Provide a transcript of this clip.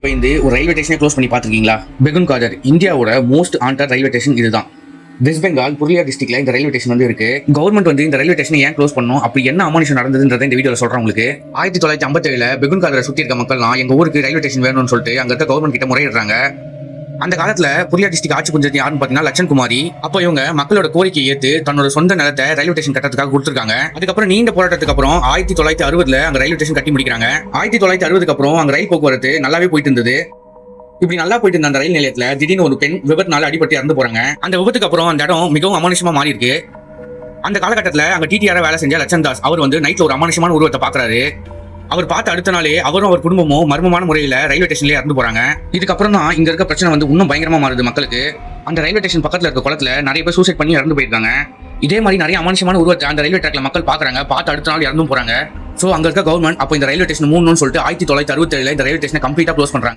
இப்போ இந்த ஒரு ரயில்வே ஸ்டேஷனை க்ளோஸ் பண்ணி பார்த்துருக்கீங்களா? பெகுன் காதர் இந்தியாவோட மோஸ்ட் ஆண்டர் ரயில்வே ஸ்டேஷன் இதுதான். வெஸ்ட் பெங்கால் புரியா டிஸ்ட்ரிக்ட்ல இந்த ரயில்வே ஸ்டேஷன் வந்து இருக்கு. கவர்மெண்ட் வந்து இந்த ரயில்வே ஸ்டேஷன் ஏன் க்ளோஸ் பண்ணும் அப்படி என்ன அமானுஷம் நடந்ததுன்றதை இந்த வீடியோல சொல்றேன் உங்களுக்கு. ஆயிரத்தி தொள்ளாயிரத்தி ஐம்பத்தேழுல பெகுன் காதரை சுற்றி இருக்க மக்கள்லாம் எங்க ஊருக்கு ரயில்வே ஸ்டேஷன் வேணும்னு சொல்லிட்டு அங்க இருக்க கவர்மெண்ட் கிட்ட முறையிடுறாங்க. அந்த காலத்துல புரியா டிஸ்ட்ரிக்ட் ஆட்சி புரிஞ்சது யாருன்னு பாத்தீங்கன்னா லட்சன் குமாரி அப்போ இவங்க மக்களோட கோரிக்கையை ஏத்து தன்னோட சொந்த நிலத்தை ரயில்வே ஸ்டேஷன் கட்டத்துக்காக கொடுத்துருக்காங்க. அதுக்கப்புறம் நீண்ட போராட்டத்துக்கு அப்புறம் ஆயிரத்தி தொள்ளாயிரத்தி அறுபதுல அங்க ரயில்வே ஸ்டேஷன் கட்டி முடிக்கிறாங்க. ஆயிரத்தி தொள்ளாயிரத்தி அறுபதுக்கு அப்புறம் அங்க ரயில் போக்குவரத்து நல்லாவே போயிட்டு இருந்தது இப்படி நல்லா போயிட்டு இருந்த அந்த ரயில் நிலையத்துல திடீர்னு ஒரு பெண் விபத்துனால அடிபட்டு இறந்து போறாங்க. அந்த விபத்துக்கு அப்புறம் அந்த இடம் மிகவும் அமானுஷமா மாறி இருக்கு அந்த காலகட்டத்துல அங்க டிடிஆர் வேலை செஞ்ச லட்சன் தாஸ் அவர் வந்து நைட்ல ஒரு அமானுஷமான உருவத்தை பாக்குறாரு. அவர் பார்த்த அடுத்த நாளே அவரும் அவர் குடும்பமும் மர்மமான முறையில ரயில்வே ஸ்டேஷன்லயே இறந்து போறாங்க. இதுக்கப்புறம் தான் இங்க இருக்க பிரச்சனை வந்து இன்னும் பயங்கரமா மாறுது மக்களுக்கு. அந்த ரயில்வே ஸ்டேஷன் பக்கத்துல இருக்க குளத்துல நிறைய பேர் சூசைட் பண்ணி இறந்து போயிருக்காங்க. இதே மாதிரி நிறைய அமானுஷமான உருவத்தை அந்த ரயில்வே ட்ராக்ல மக்கள் பாக்குறாங்க பார்த்து அடுத்த நாள் இறந்தும் போறாங்க. சோ அங்க இருக்க கவர்மெண்ட் அப்போ இந்த ரயில்வே ஸ்டேஷன் மூணுன்னு சொல்லிட்டு ஆயிரத்தி தொள்ளாயிரத்தி அறுபத்தேழுல இந்த ரயில்வே ஸ்டேஷனை கம்ப்ளீட்டா க்ளோஸ் பண்றாங்க.